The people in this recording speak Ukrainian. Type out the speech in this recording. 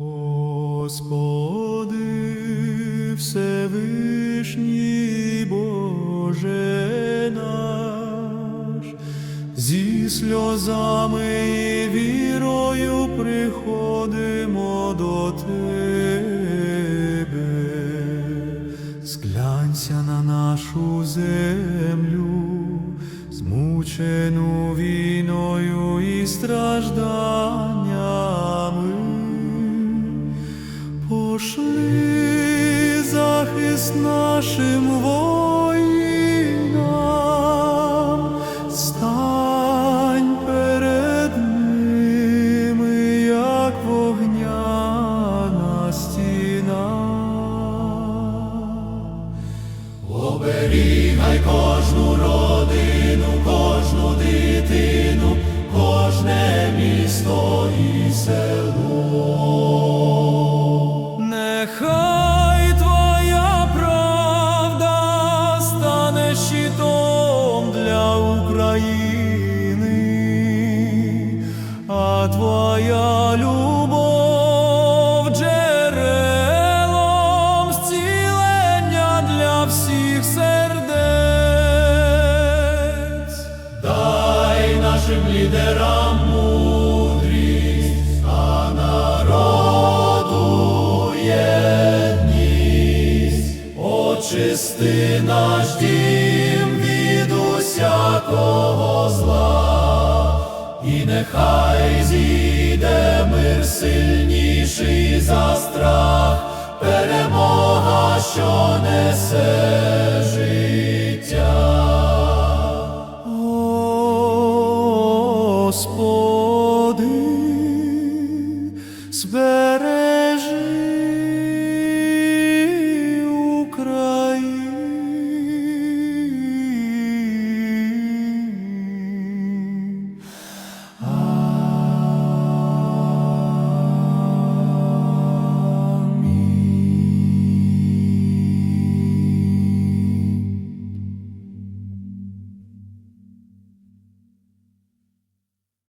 Господи, Всевишній Боже наш, зі сльозами і вірою приходимо до Тебе. Сглянься на нашу землю, змучену війною і стражданнями. Пошли захист нашим воїнам, стань перед ними, як вогняна стіна. Оберігай кожну родину, кожну дитину, кожне місто і село. Твоя любов зцілення для всіх сердець. Дай нашим лідерам мудрість, а народу. Очисти наш дім від усякого зла, і нехай прийде мир сильніший за страх, перемога, що несе життя. Господи,